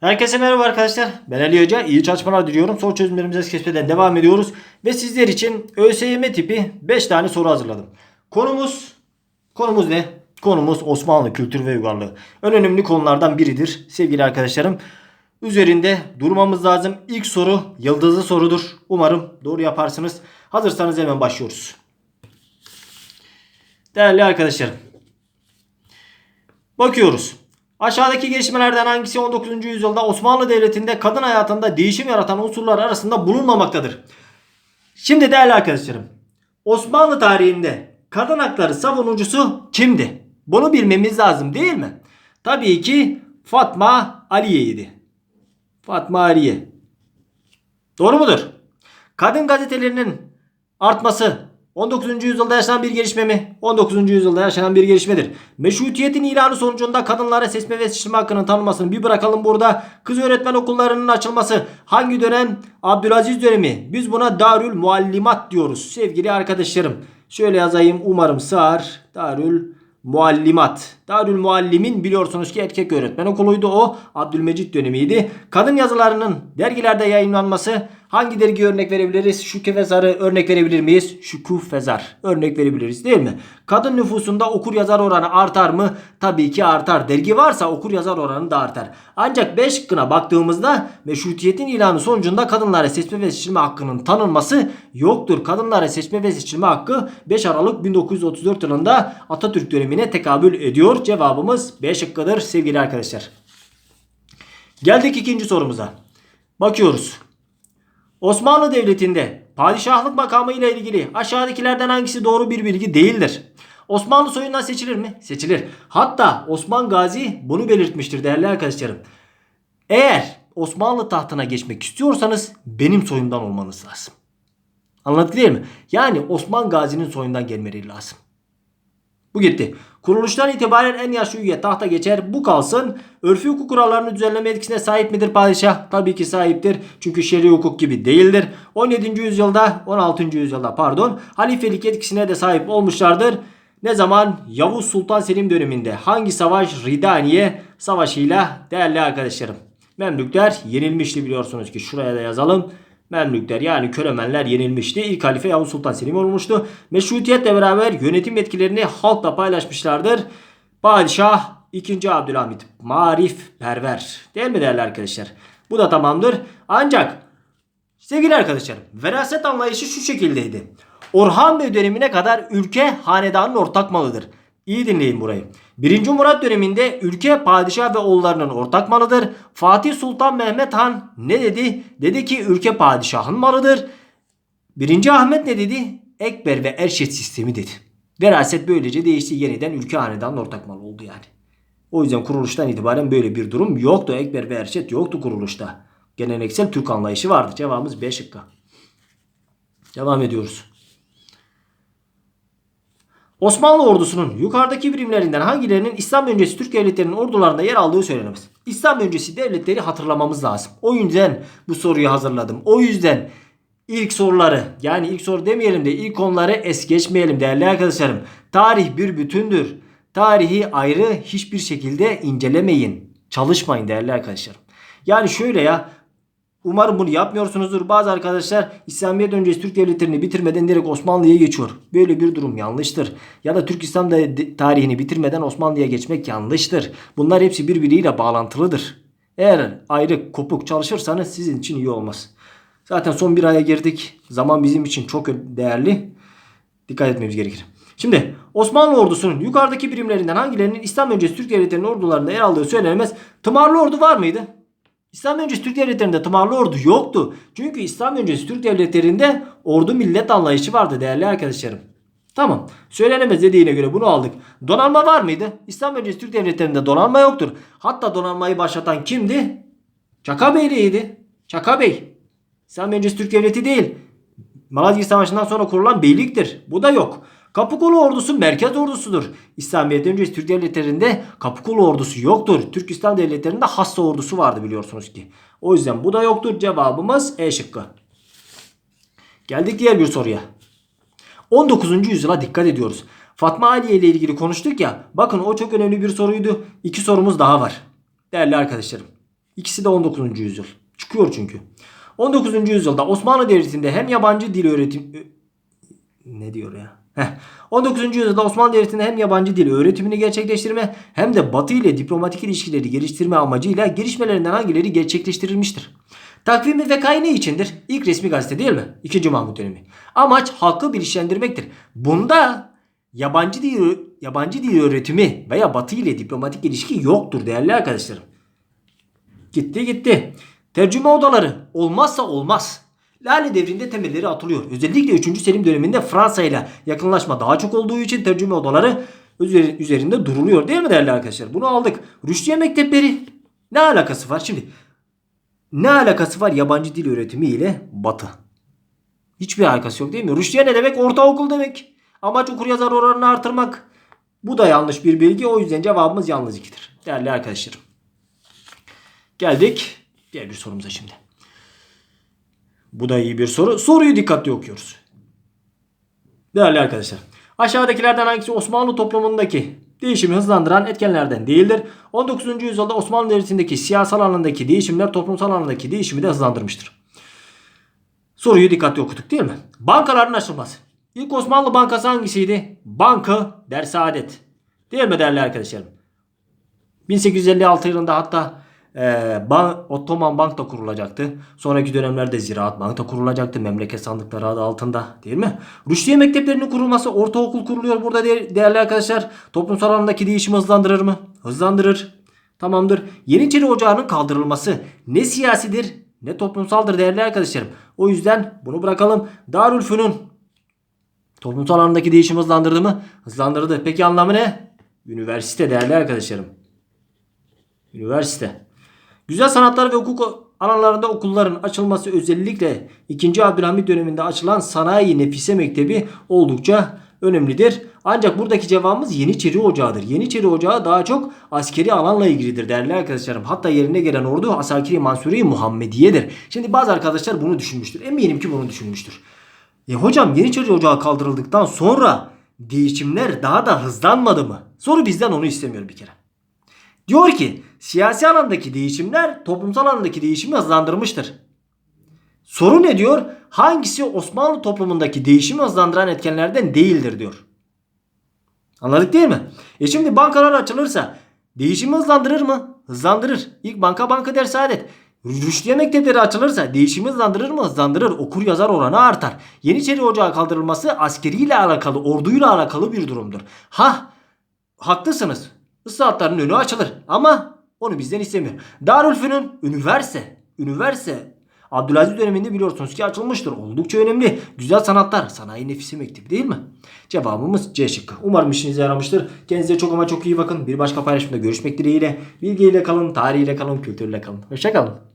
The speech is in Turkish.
Herkese merhaba arkadaşlar. Ben Ali Hoca. İyi çalışmalar diliyorum. Soru çözümlerimize kesmeden devam ediyoruz. Ve sizler için ÖSYM tipi 5 tane soru hazırladım. Konumuz konumuz ne? Konumuz Osmanlı kültür ve uygarlığı. En önemli konulardan biridir sevgili arkadaşlarım. Üzerinde durmamız lazım. İlk soru yıldızlı sorudur. Umarım doğru yaparsınız. Hazırsanız hemen başlıyoruz. Değerli arkadaşlarım. Bakıyoruz. Aşağıdaki gelişmelerden hangisi 19. yüzyılda Osmanlı Devleti'nde kadın hayatında değişim yaratan unsurlar arasında bulunmamaktadır? Şimdi değerli arkadaşlarım. Osmanlı tarihinde kadın hakları savunucusu kimdi? Bunu bilmemiz lazım değil mi? Tabii ki Fatma Aliye'ydi. Fatma Aliye. Doğru mudur? Kadın gazetelerinin artması 19. yüzyılda yaşanan bir gelişme mi? 19. yüzyılda yaşanan bir gelişmedir. Meşrutiyetin ilanı sonucunda kadınlara seçme ve seçilme hakkının tanınmasını bir bırakalım burada. Kız öğretmen okullarının açılması hangi dönem? Abdülaziz dönemi. Biz buna Darül Muallimat diyoruz sevgili arkadaşlarım. Şöyle yazayım umarım sığar. Darül Muallimat. Darül Muallimin biliyorsunuz ki erkek öğretmen okuluydu o. Abdülmecit dönemiydi. Kadın yazılarının dergilerde yayınlanması hangi dergi örnek verebiliriz? Şükü ve Zar'ı örnek verebilir miyiz? Şükuf ve Zar örnek verebiliriz değil mi? Kadın nüfusunda okur yazar oranı artar mı? Tabii ki artar. Dergi varsa okur yazar oranı da artar. Ancak B şıkkına baktığımızda meşrutiyetin ilanı sonucunda kadınlara seçme ve seçilme hakkının tanınması yoktur. Kadınlara seçme ve seçilme hakkı 5 Aralık 1934 yılında Atatürk dönemine tekabül ediyor. Cevabımız B şıkkıdır sevgili arkadaşlar. Geldik ikinci sorumuza. Bakıyoruz. Osmanlı Devleti'nde padişahlık makamı ile ilgili aşağıdakilerden hangisi doğru bir bilgi değildir? Osmanlı soyundan seçilir mi? Seçilir. Hatta Osman Gazi bunu belirtmiştir değerli arkadaşlarım. Eğer Osmanlı tahtına geçmek istiyorsanız benim soyumdan olmanız lazım. Anladık değil mi? Yani Osman Gazi'nin soyundan gelmeleri lazım. Bu gitti. Kuruluştan itibaren en yaşlı üye tahta geçer. Bu kalsın. Örfü hukuk kurallarını düzenleme etkisine sahip midir padişah? Tabii ki sahiptir. Çünkü şer'i hukuk gibi değildir. 17. yüzyılda 16. yüzyılda pardon halifelik etkisine de sahip olmuşlardır. Ne zaman? Yavuz Sultan Selim döneminde. Hangi savaş? Ridaniye savaşıyla değerli arkadaşlarım. Memlükler yenilmişti biliyorsunuz ki. Şuraya da yazalım. Memlükler yani Kölemenler yenilmişti. İlk halife Yavuz Sultan Selim olmuştu. Meşrutiyetle beraber yönetim etkilerini halkla paylaşmışlardır. Padişah 2. Abdülhamit marif perver. Değil mi değerli arkadaşlar? Bu da tamamdır. Ancak sevgili arkadaşlarım veraset anlayışı şu şekildeydi. Orhan Bey dönemine kadar ülke hanedanın ortak malıdır. İyi dinleyin burayı. 1. Murat döneminde ülke padişah ve oğullarının ortak malıdır. Fatih Sultan Mehmet Han ne dedi? Dedi ki ülke padişahın malıdır. 1. Ahmet ne dedi? Ekber ve Erşet sistemi dedi. Veraset böylece değişti. Yeniden ülke hanedanın ortak malı oldu yani. O yüzden kuruluştan itibaren böyle bir durum yoktu. Ekber ve Erşet yoktu kuruluşta. Geleneksel Türk anlayışı vardı. Cevabımız B şıkkı. Devam ediyoruz. Osmanlı ordusunun yukarıdaki birimlerinden hangilerinin İslam öncesi Türk devletlerinin ordularında yer aldığı söylenemez. İslam öncesi devletleri hatırlamamız lazım. O yüzden bu soruyu hazırladım. O yüzden ilk soruları yani ilk soru demeyelim de ilk konuları es geçmeyelim değerli arkadaşlarım. Tarih bir bütündür. Tarihi ayrı hiçbir şekilde incelemeyin. Çalışmayın değerli arkadaşlarım. Yani şöyle ya Umarım bunu yapmıyorsunuzdur. Bazı arkadaşlar İslamiyet öncesi Türk devletlerini bitirmeden direkt Osmanlı'ya geçiyor. Böyle bir durum yanlıştır. Ya da Türk İslam tarihini bitirmeden Osmanlı'ya geçmek yanlıştır. Bunlar hepsi birbiriyle bağlantılıdır. Eğer ayrı kopuk çalışırsanız sizin için iyi olmaz. Zaten son bir aya girdik. Zaman bizim için çok değerli. Dikkat etmemiz gerekir. Şimdi Osmanlı ordusunun yukarıdaki birimlerinden hangilerinin İslam öncesi Türk devletlerinin ordularında yer aldığı söylenemez. Tımarlı ordu var mıydı? İslam öncesi Türk devletlerinde tımarlı ordu yoktu. Çünkü İslam öncesi Türk devletlerinde ordu millet anlayışı vardı değerli arkadaşlarım. Tamam. Söylenemez dediğine göre bunu aldık. Donanma var mıydı? İslam öncesi Türk devletlerinde donanma yoktur. Hatta donanmayı başlatan kimdi? Çaka Beyliğiydi. Çaka Bey. İslam öncesi Türk devleti değil. Malazgirt Savaşı'ndan sonra kurulan beyliktir. Bu da yok. Kapıkulu ordusu merkez ordusudur. İslamiyet öncesi Türk devletlerinde Kapıkulu ordusu yoktur. Türk İslam devletlerinde hassa ordusu vardı biliyorsunuz ki. O yüzden bu da yoktur. Cevabımız E şıkkı. Geldik diğer bir soruya. 19. yüzyıla dikkat ediyoruz. Fatma Aliye ile ilgili konuştuk ya. Bakın o çok önemli bir soruydu. İki sorumuz daha var. Değerli arkadaşlarım. İkisi de 19. yüzyıl. Çıkıyor çünkü. 19. yüzyılda Osmanlı Devleti'nde hem yabancı dil öğretim ne diyor ya? Heh. 19. yüzyılda Osmanlı Devleti'nde hem yabancı dil öğretimini gerçekleştirme hem de Batı ile diplomatik ilişkileri geliştirme amacıyla gelişmelerinden hangileri gerçekleştirilmiştir? Takvimi ve kaynağı içindir. İlk resmi gazete değil mi? 2. Mahmut dönemi. Amaç halkı bilinçlendirmektir. Bunda yabancı dil yabancı dil öğretimi veya Batı ile diplomatik ilişki yoktur değerli arkadaşlarım. Gitti gitti. Tercüme odaları olmazsa olmaz. Lale devrinde temelleri atılıyor. Özellikle 3. Selim döneminde Fransa ile yakınlaşma daha çok olduğu için tercüme odaları üzeri- üzerinde duruluyor değil mi değerli arkadaşlar? Bunu aldık. Rüştiye mektepleri ne alakası var? Şimdi ne alakası var yabancı dil öğretimi ile Batı? Hiçbir alakası yok değil mi? Rüştiye ne demek? Ortaokul demek. Amaç okur yazar oranını artırmak. Bu da yanlış bir bilgi. O yüzden cevabımız yalnız ikidir. Değerli arkadaşlarım. Geldik diğer bir sorumuza şimdi. Bu da iyi bir soru. Soruyu dikkatli okuyoruz. Değerli arkadaşlar. Aşağıdakilerden hangisi Osmanlı toplumundaki değişimi hızlandıran etkenlerden değildir? 19. yüzyılda Osmanlı Devleti'ndeki siyasal alandaki değişimler toplumsal alandaki değişimi de hızlandırmıştır. Soruyu dikkatli okuduk değil mi? Bankaların açılması. İlk Osmanlı bankası hangisiydi? Bankı Dersaadet. Değil mi değerli arkadaşlarım? 1856 yılında hatta e, Ban- Ottoman Bank da kurulacaktı. Sonraki dönemlerde Ziraat Bank da kurulacaktı. Memleket sandıkları adı altında değil mi? Rüştiye mekteplerinin kurulması, ortaokul kuruluyor burada de- değerli arkadaşlar. Toplumsal alandaki değişimi hızlandırır mı? Hızlandırır. Tamamdır. Yeniçeri Ocağı'nın kaldırılması ne siyasidir ne toplumsaldır değerli arkadaşlarım. O yüzden bunu bırakalım. Darülfünun toplumsal alandaki değişimi hızlandırdı mı? Hızlandırdı. Peki anlamı ne? Üniversite değerli arkadaşlarım. Üniversite. Güzel sanatlar ve hukuk alanlarında okulların açılması özellikle 2. Abdülhamit döneminde açılan Sanayi Nefise Mektebi oldukça önemlidir. Ancak buradaki cevabımız Yeniçeri Ocağı'dır. Yeniçeri Ocağı daha çok askeri alanla ilgilidir değerli arkadaşlarım. Hatta yerine gelen ordu Asakiri Mansuri Muhammediye'dir. Şimdi bazı arkadaşlar bunu düşünmüştür. Eminim ki bunu düşünmüştür. E hocam Yeniçeri Ocağı kaldırıldıktan sonra değişimler daha da hızlanmadı mı? Soru bizden onu istemiyor bir kere. Diyor ki siyasi alandaki değişimler toplumsal alandaki değişimi hızlandırmıştır. Soru ne diyor? Hangisi Osmanlı toplumundaki değişimi hızlandıran etkenlerden değildir diyor. Anladık değil mi? E şimdi bankalar açılırsa değişimi hızlandırır mı? Hızlandırır. İlk banka banka der saadet. Rüştiye mektepleri açılırsa değişimi hızlandırır mı? Hızlandırır. Okur yazar oranı artar. Yeniçeri Ocağı kaldırılması askeriyle alakalı, orduyla alakalı bir durumdur. Ha haklısınız. Islahatların önü açılır. Ama onu bizden istemiyor. Darülfünun üniversite. Üniversite. Abdülaziz döneminde biliyorsunuz ki açılmıştır. Oldukça önemli. Güzel sanatlar. Sanayi nefisi mektebi değil mi? Cevabımız C şıkkı. Umarım işinize yaramıştır. Kendinize çok ama çok iyi bakın. Bir başka paylaşımda görüşmek dileğiyle. Bilgiyle kalın, tarihiyle kalın, kültürle kalın. Hoşçakalın.